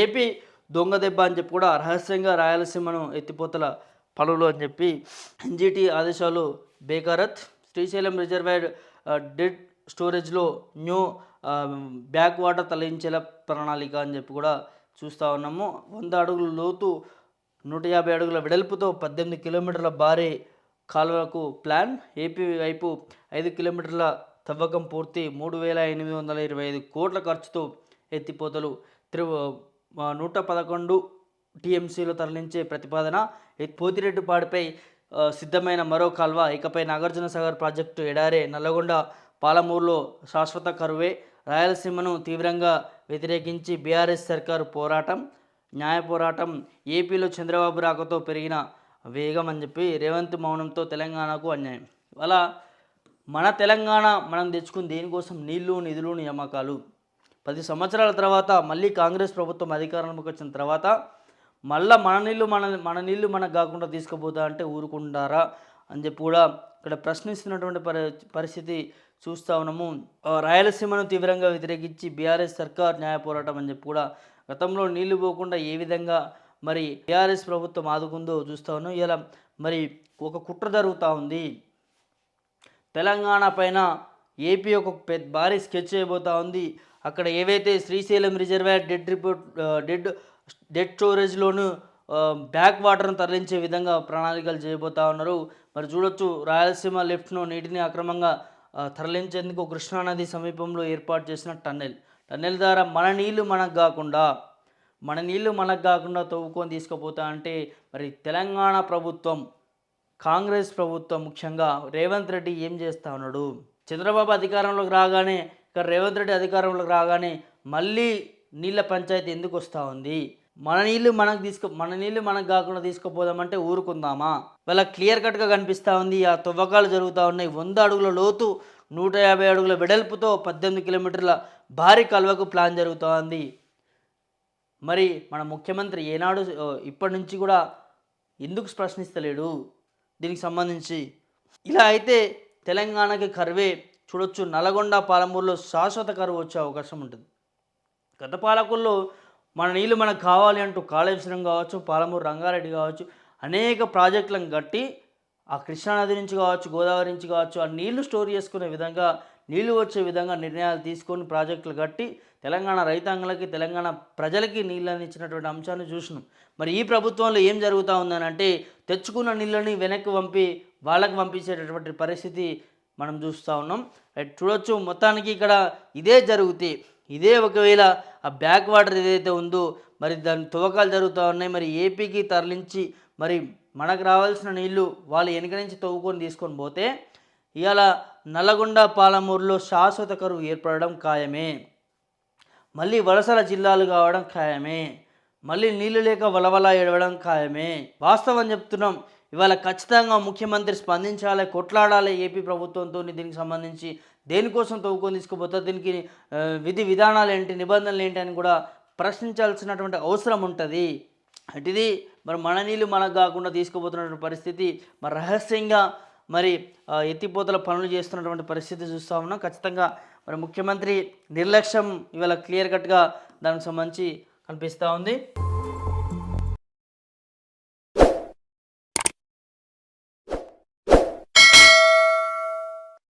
AP దొంగ దెబ్బ అని చెప్పి కూడా రహస్యంగా రాయలసీమను ఎత్తిపోతల పనులు అని చెప్పి ఎన్జిటి ఆదేశాలు బేకారత్. శ్రీశైలం రిజర్వాయర్ డెడ్ స్టోరేజ్లో న్యూ బ్యాక్ వాటర్ తరలించేలా ప్రణాళిక అని చెప్పి కూడా చూస్తూ ఉన్నాము. వంద అడుగుల లోతు నూట యాభై అడుగుల వెడల్పుతో పద్దెనిమిది కిలోమీటర్ల భారీ కాలువలకు ప్లాన్. ఏపీ వైపు ఐదు కిలోమీటర్ల తవ్వకం పూర్తి మూడు వేల ఎనిమిది వందల ఇరవై ఐదు కోట్ల ఖర్చుతో ఎత్తిపోతలు. త్రి నూట పదకొండు టీఎంసీలో తరలించే ప్రతిపాదన పోతిరెడ్డిపాడుపై సిద్ధమైన మరో కాల్వ. ఇకపై నాగార్జున సాగర్ ప్రాజెక్టు ఎడారే నల్లగొండ పాలమూరులో శాశ్వత కరువే. రాయలసీమను తీవ్రంగా వ్యతిరేకించి బీఆర్ఎస్ సర్కారు పోరాటం న్యాయ పోరాటం. ఏపీలో చంద్రబాబు రాకతో పెరిగిన వేగం అని చెప్పి రేవంత్ మౌనంతో తెలంగాణకు అన్యాయం. అలా మన తెలంగాణ మనం తెచ్చుకుని దేనికోసం నీళ్ళు నిధులు నియామకాలు? పది సంవత్సరాల తర్వాత మళ్ళీ కాంగ్రెస్ ప్రభుత్వం అధికారంలోకి వచ్చిన తర్వాత మళ్ళా మన నీళ్ళు మన మన నీళ్ళు మనకు కాకుండా తీసుకుపోతా అంటే ఊరుకుంటారా అని చెప్పి కూడా ఇక్కడ ప్రశ్నిస్తున్నటువంటి పరి పరిస్థితి చూస్తూ ఉన్నాము. రాయలసీమను తీవ్రంగా వ్యతిరేకించి బీఆర్ఎస్ సర్కార్ న్యాయ పోరాటం అని చెప్పి కూడా గతంలో నీళ్ళు పోకుండా ఏ విధంగా మరి బీఆర్ఎస్ ప్రభుత్వం ఆదుకుందో చూస్తూ ఉన్నాం. ఇలా మరి ఒక కుట్ర జరుగుతూ ఉంది. తెలంగాణ పైన ఏపీ ఒక పెద్ద భారీ స్కెచ్ చేయబోతా ఉంది. అక్కడ ఏవైతే Srisailam reservoir dead report dead dead స్టోరేజ్లోను back వాటర్ను తరలించే విధంగా ప్రణాళికలు చేయబోతా ఉన్నారు. మరి చూడొచ్చు రాయలసీమ లెఫ్ట్ను నీటిని అక్రమంగా తరలించేందుకు కృష్ణానది సమీపంలో ఏర్పాటు చేసిన టన్నెల్. టన్నెల్ ద్వారా మన నీళ్ళు మనకు కాకుండా మన నీళ్ళు మనకు కాకుండా తవ్వుకొని తీసుకుపోతా అంటే మరి తెలంగాణ ప్రభుత్వం కాంగ్రెస్ ప్రభుత్వం ముఖ్యంగా రేవంత్ రెడ్డి ఏం చేస్తా ఉన్నాడు? చంద్రబాబు అధికారంలోకి రాగానే ఇక్కడ రేవంత్ రెడ్డి అధికారంలోకి రాగానే మళ్ళీ నీళ్ళ పంచాయతీ ఎందుకు వస్తూ ఉంది? మన నీళ్ళు మనకు తీసుకు మన నీళ్ళు మనకు కాకుండా తీసుకుపోదామంటే ఊరుకుందామా? వాళ్ళ క్లియర్ కట్గా కనిపిస్తూ ఉంది ఆ తవ్వకాలు జరుగుతూ ఉన్నాయి. వంద అడుగుల లోతు నూట యాభై అడుగుల వెడల్పుతో పద్దెనిమిది కిలోమీటర్ల భారీ కల్వకు ప్లాన్ జరుగుతూ ఉంది. మరి మన ముఖ్యమంత్రి ఏనాడు ఇప్పటి నుంచి కూడా ఎందుకు ప్రశ్నిస్తలేడు? దీనికి సంబంధించి. ఇలా అయితే తెలంగాణకి కర్వే చూడొచ్చు. నల్గొండ పాలమూరులో శాశ్వత కరువు వచ్చే అవకాశం ఉంటుంది. గత పాలకుల్లో మన నీళ్ళు మనకు కావాలి అంటూ కాళేశ్వరం కావచ్చు పాలమూరు రంగారెడ్డి కావచ్చు అనేక ప్రాజెక్టులను కట్టి ఆ కృష్ణానది నుంచి కావచ్చు గోదావరి నుంచి కావచ్చు ఆ నీళ్ళు స్టోర్ చేసుకునే విధంగా నీళ్ళు వచ్చే విధంగా నిర్ణయాలు తీసుకొని ప్రాజెక్టులు కట్టి తెలంగాణ రైతాంగులకి తెలంగాణ ప్రజలకి నీళ్ళని ఇచ్చినటువంటి అంశాన్ని చూసినాం. మరి ఈ ప్రభుత్వంలో ఏం జరుగుతూ ఉందని అంటే తెచ్చుకున్న నీళ్ళని వెనక్కి పంపి వాళ్ళకి పంపించేటటువంటి పరిస్థితి మనం చూస్తూ ఉన్నాం. రైట్ చూడొచ్చు. మొత్తానికి ఇక్కడ ఇదే జరుగుతే ఇదే ఒకవేళ ఆ బ్యాక్ వాటర్ ఏదైతే ఉందో మరి దాని తువకాలు జరుగుతూ ఉన్నాయి. మరి ఏపీకి తరలించి మరి మనకు రావాల్సిన నీళ్ళు వాళ్ళు వెనుక నుంచి తవ్వుకొని తీసుకొని పోతే ఇవాళ నల్లగొండ పాలమూరులో శాశ్వత కరువు ఏర్పడడం ఖాయమే. మళ్ళీ వలసల జిల్లాలు కావడం ఖాయమే. మళ్ళీ నీళ్ళు లేక వలవల ఏడవడం ఖాయమే. వాస్తవం చెప్తున్నాం. ఇవాళ ఖచ్చితంగా ముఖ్యమంత్రి స్పందించాలి కొట్లాడాలి ఏపీ ప్రభుత్వంతో దీనికి సంబంధించి దేనికోసం తవ్వుకొని తీసుకుపోతారు దీనికి విధి విధానాలు ఏంటి నిబంధనలు ఏంటి అని కూడా ప్రశ్నించాల్సినటువంటి అవసరం ఉంటుంది. అటుది మరి మన నీళ్ళు మనకు కాకుండా తీసుకుపోతున్నటువంటి పరిస్థితి మరి రహస్యంగా మరి ఎత్తిపోతల పనులు చేస్తున్నటువంటి పరిస్థితి చూస్తూ ఉన్నాం. ఖచ్చితంగా మరి ముఖ్యమంత్రి నిర్లక్ష్యం ఇవాళ క్లియర్ కట్గా దానికి సంబంధించి కనిపిస్తూ ఉంది.